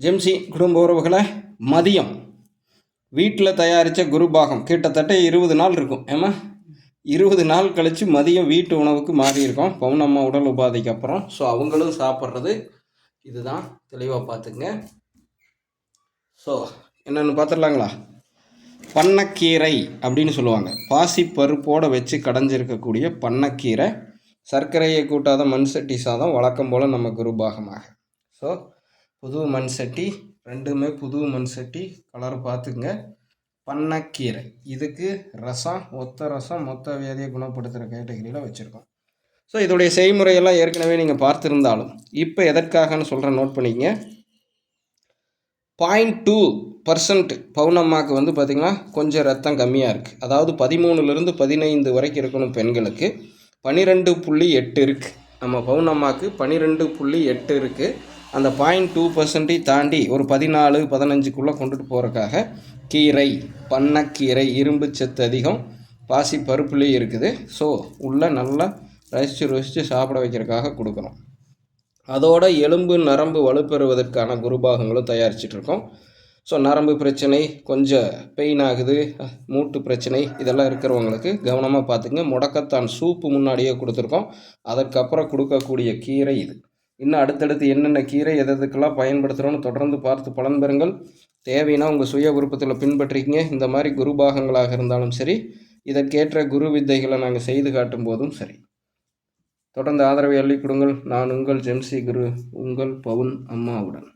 ஜெம்சி குடும்ப உறவுகளை மதியம் வீட்டில் தயாரித்த குருபாகம் கிட்டத்தட்ட இருபது நாள் இருக்கும். ஏமா இருபது நாள் கழித்து மதியம் வீட்டு உணவுக்கு மாறி இருக்கோம். பவுனம்மா உடல் உபாதைக்கு அப்புறம். ஸோ அவங்களும் சாப்பிட்றது இதுதான். தெளிவாக பார்த்துங்க ஸோ என்னென்னு பார்த்துடலாங்களா? பண்ணக்கீரை அப்படின்னு சொல்லுவாங்க. பாசி பருப்போடு வச்சு கடைஞ்சிருக்கக்கூடிய பண்ணக்கீரை. சர்க்கரையை கூட்டாத மண் சட்டி சாதம். வழக்கம் போல் நம்ம குருபாகமாக ஸோ புது மண் சட்டி ரெண்டுமே புது மண் சட்டி கலர் பார்த்துக்குங்க. பண்ணக்கீரை. இதுக்கு ரசம் ஒத்த ரசம் மொத்த வியாதியை குணப்படுத்துகிற கேட்டகரியில் வச்சுருக்கோம். ஸோ இதோடைய செய்முறையெல்லாம் ஏற்கனவே நீங்கள் பார்த்துருந்தாலும் இப்போ எதற்காகன்னு சொல்கிறேன் நோட் பண்ணிக்கங்க. பாயிண்ட் டூ பர்சன்ட் பவுனம்மாவுக்கு வந்து பார்த்திங்கன்னா கொஞ்சம் ரத்தம் கம்மியாக இருக்குது அதாவது பதிமூணுலேருந்து பதினைந்து வரைக்கும் இருக்கணும் பெண்களுக்கு. பன்னிரெண்டு புள்ளி எட்டு இருக்குது நம்ம பவுனம்மாவுக்கு பன்னிரெண்டு புள்ளி எட்டு இருக்குது அந்த பாயிண்ட் டூ பர்சன்ட்டை தாண்டி ஒரு பதினாலு பதினஞ்சுக்குள்ளே கொண்டுட்டு போகிறக்காக கீரை பண்ணக்கீரை இரும்பு சத்து அதிகம் பாசி பருப்புலேயே இருக்குது. ஸோ உள்ளே நல்லா ரசித்து ருசித்து சாப்பிட வைக்கிறதுக்காக கொடுக்குறோம் அதோட எலும்பு நரம்பு வலுப்பெறுவதற்கான குருபாகங்களும் தயாரிச்சிட்ருக்கோம் ஸோ நரம்பு பிரச்சனை கொஞ்சம் பெயின் ஆகுது மூட்டு பிரச்சனை இதெல்லாம் இருக்கிறவங்களுக்கு கவனமாக பார்த்துங்க முடக்கத்தான் சூப்பு முன்னாடியே கொடுத்துருக்கோம். அதற்கப்புறம் கொடுக்கக்கூடிய கீரை இது. இன்னும் அடுத்தடுத்து என்னென்ன கீரை எது எதுக்கெல்லாம் பயன்படுத்துகிறோன்னு தொடர்ந்து பார்த்து பலன் பெறுங்கள். தேவைன்னா உங்கள் சுய விருப்பத்தில் பின்பற்றிக்கிங்க. இந்த மாதிரி குரு பாகங்களாக இருந்தாலும் சரி இதற்கேற்ற குரு வித்தைகளை நாங்கள் செய்து காட்டும் போதும் சரி. தொடர்ந்து ஆதரவை அள்ளி கொடுங்கள். நான் உங்கள் ஜெம்சி குரு உங்கள் பவுன் அம்மாவுடன்.